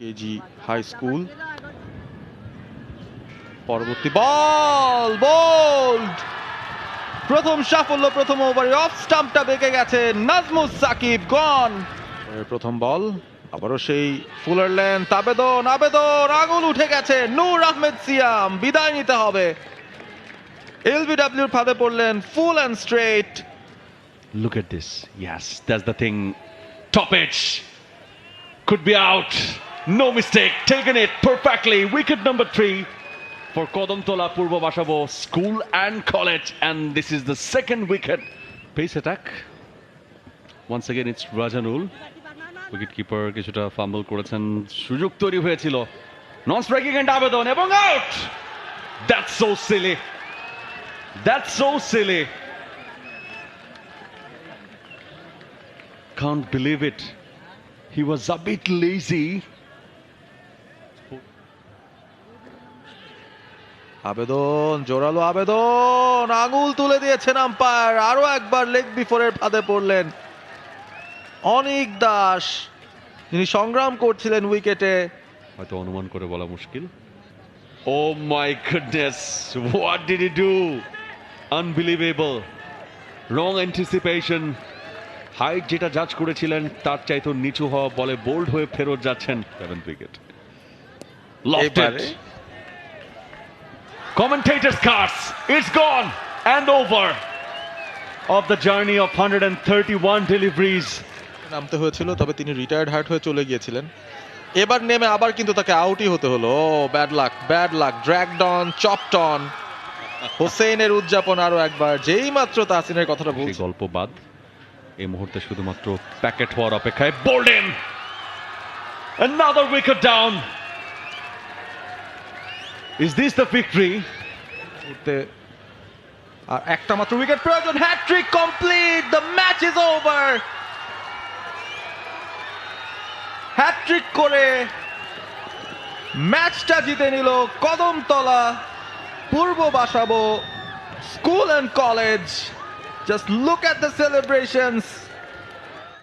KG high school পরবর্তী বল bold প্রথম সাফল্য প্রথম ওভারে অফ স্টাম্পটা বেঁকে গেছে নাজমুস সাকিব গন প্রথম বল আবারও সেই ফুলার লেন্থ আবেদন আবেদন আগুন উঠে গেছে নূর আহমেদ সিয়াম বিদায় নিতে হবে এলবিডব্লিউর ফাঁদে পড়লেন full and straight Look at this. Yes, that's the thing. Top edge. Could be out. No mistake. Taken it perfectly. Wicket number three for Kodamtola Purva Bashavo School and College. And this is the second wicket. Pace attack. Once again, it's Rajanul. Wicket keeper কিছুটা fumble করেছেন সুযোগ তৈরি হয়েছিল non striking end আবেদন এবং out that's so silly that's so silly Can't believe it. He was a bit lazy. আবেদন জোরালো আবেদন আঙুল তুলে দিয়েছেন আম্পায়ার। আরও একবার লেগ বিফোরের ফাঁদে পড়লেন অনিক দাস। তিনি সংগ্রাম করছিলেন উইকেটে। হয়তো অনুমান করে বলা মুশকিল। ও my goodness what did he do unbelievable wrong anticipation height যেটা জাজ করেছিলেন তার চাইতো নিচু হওয়া বলে বোল্ড হয়ে ফেরত যাচ্ছেন seventh wicket lofted Commentators' cards, it's gone and over. Of the journey of 131 deliveries. নামতে হয়েছিল তবে তিনি রিটায়ার্ড হার্ট হয়ে চলে গিয়েছিলেন। এবার নেমে আবার কিন্তু তাকে আউটই হতে হলো। ও bad luck bad luck dragged on চপটন হোসেনের উদযাপন আরও একবার যেই মাত্র তাসিনের কথাটা বলছি। গল্প বাদ এই মুহূর্তে শুধুমাত্র প্যাকেট হওয়ার অপেক্ষায় bowled and Another wicket down. Is this the victory? মুহূর্তে, আর একটা মাত্র উইকেট প্রয়োজন hattrick complete the match is over hattrick করে ম্যাচটা জিতে নিল Kadamtala Purba Basabo school and college just look at the celebrations